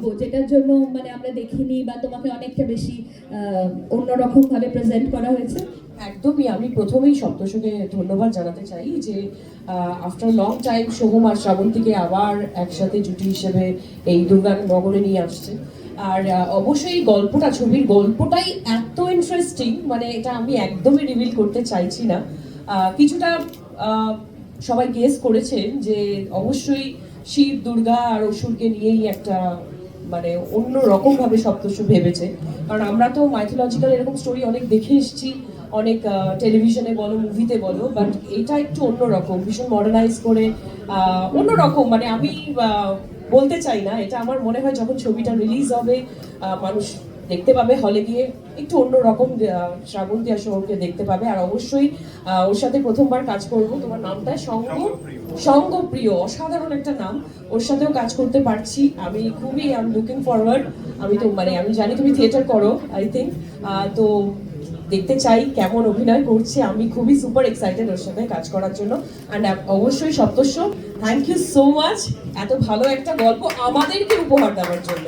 দেখব যেটার জন্য মানে আমরা দেখিনি বা তোমাকে অনেকটা বেশি আহ, অন্যরকম ভাবে প্রেজেন্ট করা হয়েছে। একদমই আমি প্রথমেই সপ্তশকে ধন্যবাদ জানাতে চাই যে আফটার লং টাইম সোহম আর শ্রাবন্তীকে আবার একসাথে জুটি হিসেবে এই দুর্গা নগরে নিয়ে আসছে। আর অবশ্যই গল্পটা ছবির গল্পটাই এত ইন্টারেস্টিং মানে এটা আমি একদমই রিভিল করতে চাইছি না। কিছুটা সবাই গেস করেছেন যে অবশ্যই শিব দুর্গা আর অসুরকে নিয়েই একটা মানে অন্য রকমভাবে ভাবে সপ্তর্ষ ভেবেছে। কারণ আমরা তো মাইথোলজিক্যাল এরকম স্টোরি অনেক দেখে এসেছি, অনেক টেলিভিশনে বলো মুভিতে বলো বাট এটা একটু অন্যরকম, ভীষণ মডার্নাইজ করে অন্য রকম মানে আমি বলতে চাই না, এটা আমার মনে হয় যখন ছবিটা রিলিজ হবে মানুষ দেখতে পাবে হলে গিয়ে একটু অন্যরকম শ্রাবন্তী সোহমকে দেখতে পাবে। আর অবশ্যই ওর সাথে প্রথমবার কাজ করব। তোমার নামটা? সঙ্গ সঙ্গপ্রিয়। অসাধারণ একটা নাম। ওর সাথেও কাজ করতে পারছি। আমি খুবই আই এম লুকিং ফরওয়ার্ড আমি তো মানে আমি জানি তুমি থিয়েটার করো আই থিঙ্ক তো দেখতে চাই কেমন অভিনয় করছে। আমি খুবই সুপার এক্সাইটেড ওর সাথে কাজ করার জন্য। অ্যান্ড অবশ্যই সপ্তস্য থ্যাংক ইউ সো মাচ এত ভালো একটা গল্প আমাদেরকে উপহার দেওয়ার জন্য।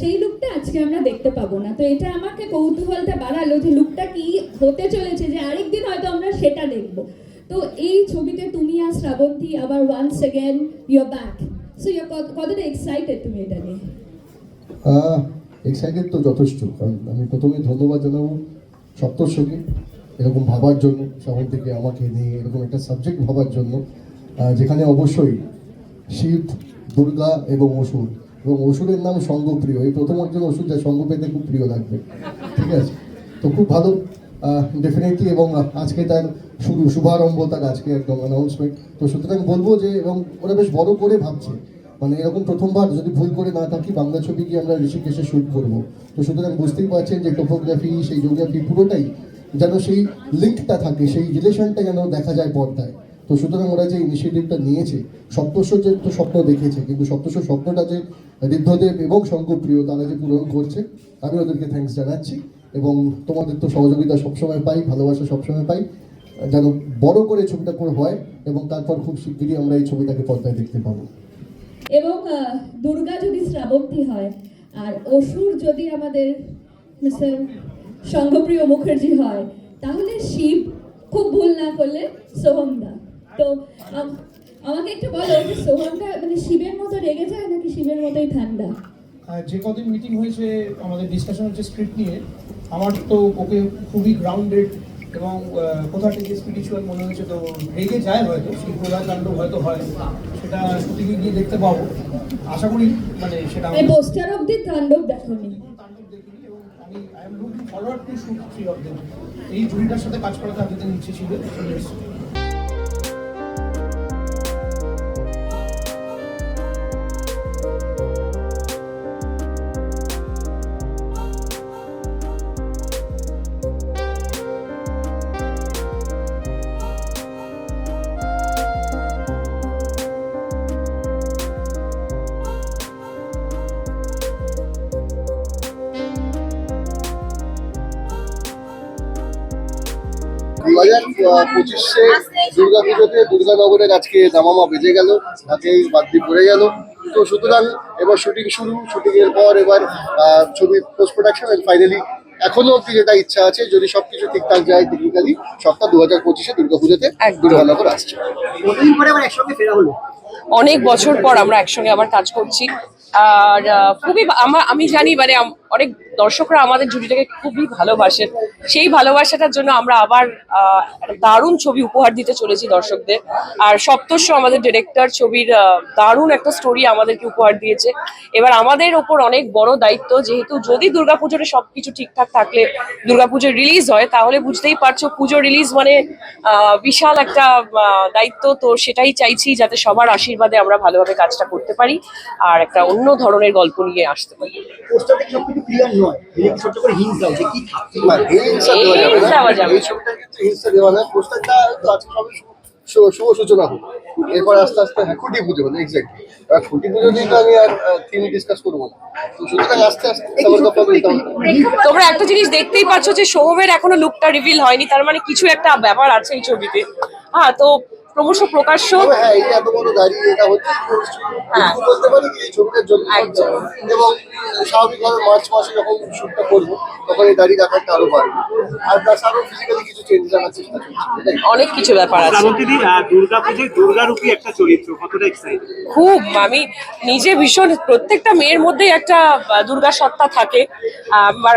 সেই লুকটা আজকে আমরা দেখতে পাবো না। তো এটা আমাকে কৌতূহলটা বাড়ালো যে লুকটা কি হতে চলেছে, যে আরেকদিন হয়তো আমরা সেটা দেখব। তো এই ছবিতে তুমি আর শ্রাবন্তী, আবার once again your back so your কতটা এক্সাইটেড তুমি এটা নিয়ে? এক্সাইটেড তো যথেষ্ট আমি প্রথমে ধন্যবাদ জানাব সপ্তর্ষকে এরকম ভাবার জন্য শ্রাবণ থেকে আমাকে নিয়ে এরকম একটা সাবজেক্ট ভাবার জন্য। যেখানে অবশ্যই শিব দুর্গা এবং অসুর এবং ওষুধের নাম সঙ্গপ্রিয়। এই প্রথম একজন অসুর যা সঙ্গ পেতে খুব প্রিয় লাগবে। ঠিক আছে? তো খুব ভালো ডেফিনেটলি এবং আজকে তার শুরু, শুভারম্ভ তার আজকে একদম অ্যানাউন্সমেন্ট তো সুতরাং বলব যে, এবং ওরা বেশ বড় করে ভাবছে। মানে এরকম প্রথমবার যদি ভুল করে না থাকি, বাংলা ছবি কি আমরা ঋষিকেশে শুট করব। তো সুতরাং বুঝতেই পারছেন যে টোপোগ্রাফি সেই জিওগ্রাফি পুরোটাই যেন সেই লিঙ্কটা থাকে, সেই রিলেশনটা যেন দেখা যায় পর্দায়। তো সুতরাং ওরা যে ইনিশিয়েটিভটা নিয়েছে সপ্তশ্বর তো স্বপ্ন দেখেছে, কিন্তু সপ্তশ্বর স্বপ্নটা যে ঋদ্ধদেব এবং শঙ্করপ্রিয় তারা যে পূরণ করছে, আমি ওদেরকে থ্যাঙ্কস জানাচ্ছি এবং তোমাদের তো সহযোগিতা সবসময় পাই, ভালোবাসা সবসময় পাই, যেন বড় করে ছবিটা করে হয় এবং তারপর খুব শিগগিরই আমরা এই ছবিটাকে পর্দায় দেখতে পাবো। এবং দুর্গা যদি শ্রাবন্তী হয়, আর অসুর যদি আমাদের সঙ্গপ্রিয় মুখার্জি হয়, তাহলে শিব খুব ভুল না করলে সোহমদা। তো আমাকে একটু বলো যে সোহমদা মানে শিবের মতো রেগে যায় নাকি শিবের মতোই ঠান্ডা? যে কদিন মিটিং হয়েছে আমাদের ডিসকাশন হচ্ছে স্ক্রিপ্ট নিয়ে আমার তো ওকে খুবই গ্রাউন্ডেড এবং কোথা থেকে স্পিরিচুয়াল মনে হয়েছে তো রেগে যায় হয়তো শিল্পরা কাণ্ড হয়তো হয় সেটা শুটিংয়ে গিয়ে দেখতে পাবো। আশা করি মানে সেটা পোস্টার অব্দি তাণ্ডব দেখনি। তাণ্ডব দেখিনি এবং আমি I am looking forward to shoot three of them এই জুড়িটার সাথে কাজ করাতে এতদিন ইচ্ছে ছিল হাজার পঁচিশে দুর্গা পুজোতে দুর্গানগরের আজকে দামামা বেজে গেল রাতেই বাদ্যি পড়ে গেল। তো সুতরাং এবার শুটিং শুরু শুটিং এর পর এবার আহ, ছবি পোস্ট প্রোডাকশন এন্ড ফাইনালি এখনও অব্দি যেটা ইচ্ছা আছে যদি সবকিছু ঠিকঠাক যায় টেকনিক্যালি সবটা দু হাজার পঁচিশে দুর্গা পুজোতে একদম। দুর্গানগর আসছে। কতদিন পরে আবার একসঙ্গে ফেরা হলো? অনেক বছর পর আমরা একসঙ্গে আবার কাজ করছি। আর খুবই আমার আমি জানি মানে অনেক দর্শকরা আমাদের জুটিটাকে খুবই ভালোবাসেন সেই ভালোবাসাটার জন্য আমরা আবার দারুণ ছবি উপহার দিতে চলেছি দর্শকদের। আর সপ্তর্ষ আমাদের ডিরেক্টর ছবির দারুণ একটা স্টোরি আমাদেরকে উপহার দিয়েছে। এবার আমাদের ওপর অনেক বড় দায়িত্ব, যেহেতু যদি দুর্গাপুজোর সবকিছু ঠিকঠাক থাকলে দুর্গাপুজোর রিলিজ হয়, তাহলে বুঝতেই পারছ পুজো রিলিজ মানে বিশাল একটা দায়িত্ব। তো সেটাই চাইছি যাতে সবার আশীর্বাদে আমরা ভালোভাবে কাজটা করতে পারি। আর একটা অন্য ধরনের গল্প নিয়ে আসতে পারি। সবকিছু ক্লিয়ার নয় ছোট্ট করে দাও যে কি থাকছে না, হিংসা দেওয়া যাবে না। এই ছবিটার ক্ষেত্রে হিংসা দেওয়া পোস্টারটা তো আজকে সবে শুভ সূচনা হলো এরপর আস্তে আস্তে হ্যাঁ খুঁটি পুজো হলো এক্স্যাক্টলি আর খুঁটি পুজো নিয়ে তো আমি আর থিম ডিসকাস করব না। তো সুতরাং আস্তে আস্তে আমার কথা বলতে তোমরা একটা জিনিস দেখতেই পাচ্ছ যে সোহমের এখনও লুকটা রিভিল হয়নি। তার মানে কিছু একটা ব্যাপার আছে এই ছবিতে। হ্যাঁ তো ক্রমশ প্রকাশ্য। হ্যাঁ এই এত বড় দাঁড়িয়ে এটা হচ্ছে হ্যাঁ। বলতে পারি কি? এই ছবিটার জন্য এবং স্বাভাবিকভাবে মার্চ মাসে যখন শুটটা করব তখন এই দাড়ি রাখাটা আরও বাড়বে। আর প্লাস আরও ফিজিক্যালি কিছু চেঞ্জ আনার চেষ্টা চলছে। অনেক কিছু ব্যাপার আছে। শ্রাবন্তীদি দুর্গা পুজোয় দুর্গারূপী একটা চরিত্র কতটা এক্সাইটেড খুব আমি নিজে ভীষণ প্রত্যেকটা মেয়ের মধ্যেই একটা দুর্গা সত্তা থাকে।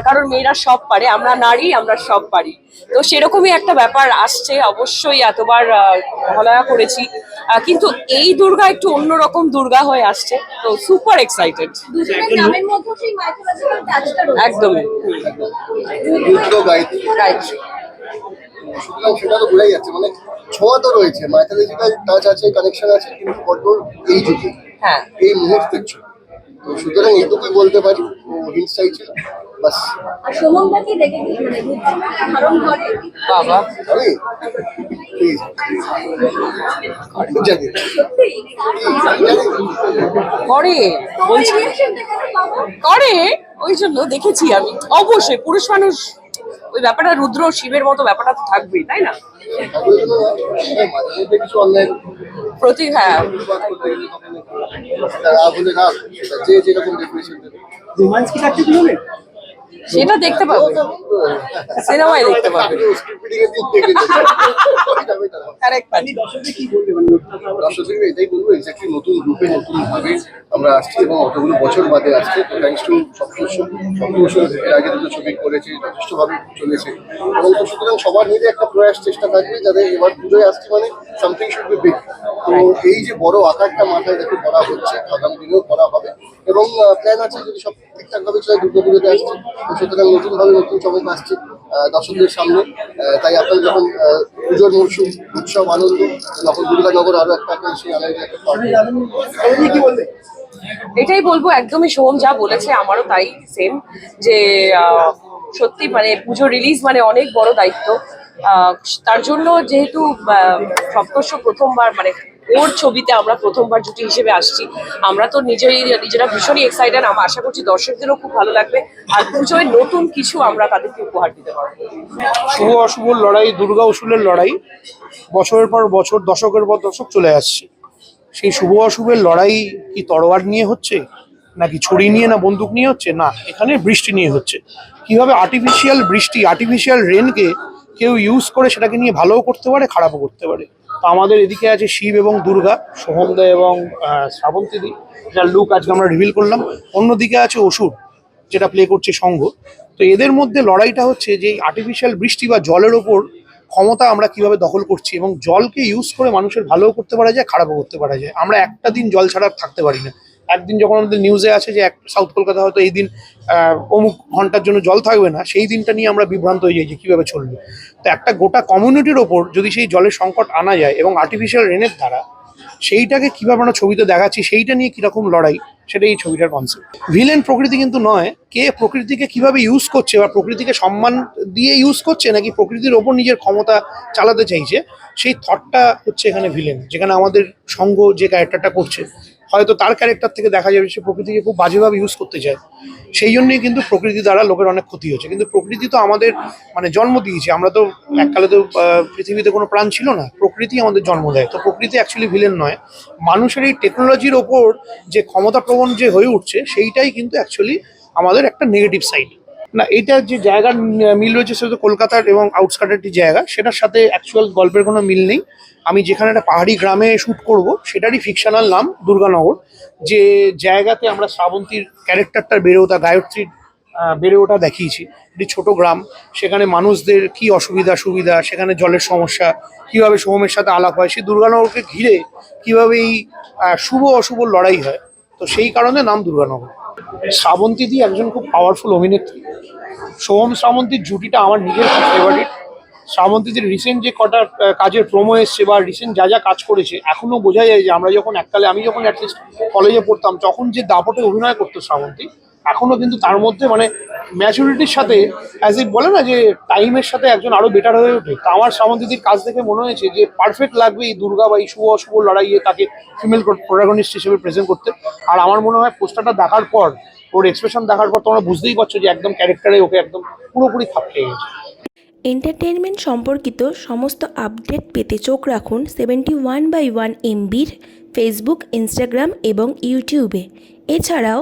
কারণ মেয়েরা সব পারে আমরা নারী আমরা সব পারি। তো সেরকমই একটা ব্যাপার আসছে অবশ্যই এতবার আহ, মহালয়া করেছি। কিন্তু এই দুর্গা একটু অন্যরকম দুর্গা হয়ে আসছে তো সুপার এক্সাইটেড একদমই। সুতরাং সেটা তো বোঝাই যাচ্ছে মানে ছোঁয়া তো রয়েছে মাইথোলজিক্যাল টাচ আছে কানেকশন আছে কিন্তু এই যুগে। হ্যাঁ। এই মুহূর্তের ছবি তো সুতরাং এইটুকুই বলতে পারি বাস। আর সোমঙ্গা দেখে মানে ধারণ করে বাবা। করে। করে। ওই জন্য দেখেছি আমি। অবশ্যই পুরুষ মানুষ ওই ব্যাপারটা রুদ্র শিবের মতো ব্যাপারটা তো থাকবেই তাই না? প্রতি হ্যাঁ। রোমান্স কি হবে সেটা দেখতে পাবে। সিনেমায় দেখতে পাবে। আরেক পানি দর্শকদের কি বলবে দর্শকদের এটাই বলব এক্স্যাক্টলি নতুন রূপে নতুন ভাবে আমরা আসছি এবং অতগুলো বছর বাদে আসছে। তো থ্যাংকস টু সপ্তর্ষ আগে দুটো ছবি করেছে যথেষ্ট ভাবে চলেছে। এবং তো সুতরাং সবার মিলে একটা প্রয়াস চেষ্টা থাকবে যাতে এবার পুজোয় আসছে মানে সামথিং শুড বি বিগ তো এই যে বড় আকারটা মাথায় রেখে করা হচ্ছে, আগামী দিনেও করা হবে। এবং প্ল্যান আছে যদি সব ঠিকঠাক ভাবে চলে দুর্গা পুজোতে আসছে, তো সুতরাং নতুন ভাবে নতুন চমক আসছে দর্শকদের সামনে। তাই আপনারা যখন পুজোর মরশুম, উৎসব, আনন্দ তখন দুর্গানগর আরও একটা সেই আনন্দের একটা এটাই বলব, একদমই সোহম যা বলেছে আমারও তাই সেম যে সত্যি মানে পুজো রিলিজ মানে অনেক বড় দায়িত্ব। তার জন্য যেহেতু সপ্তর্ষ প্রথমবার মানে ওর ছবিতে আমরা প্রথমবার জুটি হিসেবে আসছি, আমরা তো নিজেই, নিজেরা ভীষণই এক্সাইটেড আমরা আশা করছি দর্শকদেরও খুব ভালো লাগবে, আর পুজোয় নতুন কিছু আমরা তাদেরকে উপহার দিতে পারব। শুভ অশুভ লড়াই, দুর্গা অসুরের লড়াই, বছরের পর বছর, দশকের পর দশক চলে আসছে। সেই শুভ অশুভের লড়াই কি তরোয়ার নিয়ে হচ্ছে? নাকি ছড়ি নিয়ে না বন্দুক নিয়ে হচ্ছে? না, এখানে বৃষ্টি নিয়ে হচ্ছে। কীভাবে আর্টিফিশিয়াল বৃষ্টি আর্টিফিশিয়াল রেনকে কেউ ইউজ করে সেটাকে নিয়ে ভালোও করতে পারে, খারাপও করতে পারে? তো আমাদের এদিকে আছে শিব এবং দুর্গা সোহমদা এবং শ্রাবন্তীদি যার লুক আজকে আমরা রিভিল করলাম। অন্যদিকে আছে অসুর, যেটা প্লে করছে সংঘ। তো এদের মধ্যে লড়াইটা হচ্ছে যে আর্টিফিশিয়াল বৃষ্টি বা জলের ওপর ক্ষমতা আমরা কীভাবে দখল করছি এবং জলকে ইউজ করে মানুষের ভালোও করতে পারা যায়, খারাপও করতে পারা যায়। আমরা একটা দিন জল ছাড়া থাকতে পারি না। একদিন যখন আমাদের নিউজে আছে যে এক সাউথ কলকাতা হয়তো এই দিন অমুক ঘণ্টার জন্য জল থাকবে না, সেই দিনটা নিয়ে আমরা বিভ্রান্ত হয়ে যাই যে কীভাবে চলবে। তো একটা গোটা কমিউনিটির ওপর যদি সেই জলের সংকট আনা যায় এবং আর্টিফিশিয়াল রেনের দ্বারা সেইটাকে কীভাবে আমরা ছবিতে দেখাচ্ছি, সেইটা নিয়ে কীরকম লড়াই, সেটা এই ছবিটার কনসেপ্ট ভিলেন প্রকৃতি কিন্তু নয়, কে প্রকৃতিকে কীভাবে ইউজ করছে বা প্রকৃতিকে সম্মান দিয়ে ইউজ করছে নাকি প্রকৃতির ওপর নিজের ক্ষমতা চালাতে চাইছে, সেই থটটা হচ্ছে এখানে ভিলেন যেখানে আমাদের সঙ্গ যে ক্যারেক্টারটা করছে হয়তো তার ক্যারেক্টার থেকে দেখা যাবে সে প্রকৃতিকে খুব বাজেভাবে ইউজ করতে চায়। সেই জন্যই কিন্তু প্রকৃতি দ্বারা লোকের অনেক ক্ষতি হচ্ছে। কিন্তু প্রকৃতি তো আমাদের মানে জন্ম দিয়েছে। আমরা তো এককালে তো পৃথিবীতে কোনো প্রাণ ছিল না। প্রকৃতি আমাদের জন্ম দেয়। তো প্রকৃতি অ্যাকচুয়ালি ভিলেন নয়। মানুষের এই টেকনোলজির ওপর যে ক্ষমতাপ্রবণ যে হয়ে উঠছে, সেইটাই কিন্তু অ্যাকচুয়ালি আমাদের একটা নেগেটিভ সাইড না, এটা যে জায়গার মিল রয়েছে সেটা কলকাতার এবং আউটস্কাটের যে জায়গা, সেটার সাথে অ্যাকচুয়াল গল্পের কোনো মিল নেই। আমি যেখানে একটা পাহাড়ি গ্রামে শ্যুট করব, সেটারই ফিকশনাল নাম দুর্গানগর, যে জায়গাতে আমরা শ্রাবন্তীর ক্যারেক্টারটার বেড়ে ওঠা, গায়ত্রীর বেড়ে ওঠা দেখিয়েছি। একটি ছোট গ্রাম, সেখানে মানুষদের কি অসুবিধা সুবিধা, সেখানে জলের সমস্যা, কীভাবে সোহমের সাথে আলাপ হয় সেই দুর্গানগরকে ঘিরে কীভাবে এই শুভ অশুভ লড়াই হয়, তো সেই কারণে নাম দুর্গানগর। শ্রাবন্তী একজন খুব পাওয়ারফুল অভিনেত্রী। সোহম শ্রাবন্তীর জুটিটা আমার নিজের খুব ফেভারিট শ্রাবন্তীদের রিসেন্ট যে কটা কাজের প্রোমো এসছে বা রিসেন্ট যা যা কাজ করেছে এখনও বোঝা যায় যে আমরা যখন এককালে, আমি যখন অ্যাটলিস্ট কলেজে পড়তাম, তখন যে দাপটে অভিনয় করতো শ্রাবন্তী এখনও কিন্তু তার মধ্যে মানে ম্যাচুরিটির সাথে অ্যাজ ইট বলে না যে টাইমের সাথে একজন আরও বেটার হয়ে ওঠে। তা আমার শ্রাবন্তীদির কাজ দেখে মনে হয়েছে যে পারফেক্ট লাগবে এই দুর্গা বা এই শুভ অশুভ লড়াইয়ে তাকে ফিমেল প্রোটাগনিস্ট হিসেবে প্রেজেন্ট করতে। আর আমার মনে হয় পোস্টারটা দেখার পর, ওর এক্সপ্রেশন দেখার পর তোমরা বুঝতেই পারছ যে একদম ক্যারেক্টারে ওকে একদম পুরোপুরি খাপ খেয়ে গেছে। এন্টারটেনমেন্ট সম্পর্কিত সমস্ত আপডেট পেতে চোখ রাখুন সেভেন্টি ওয়ান বাই ওয়ান এমবির ফেসবুক ইনস্টাগ্রাম এবং ইউটিউবে এছাড়াও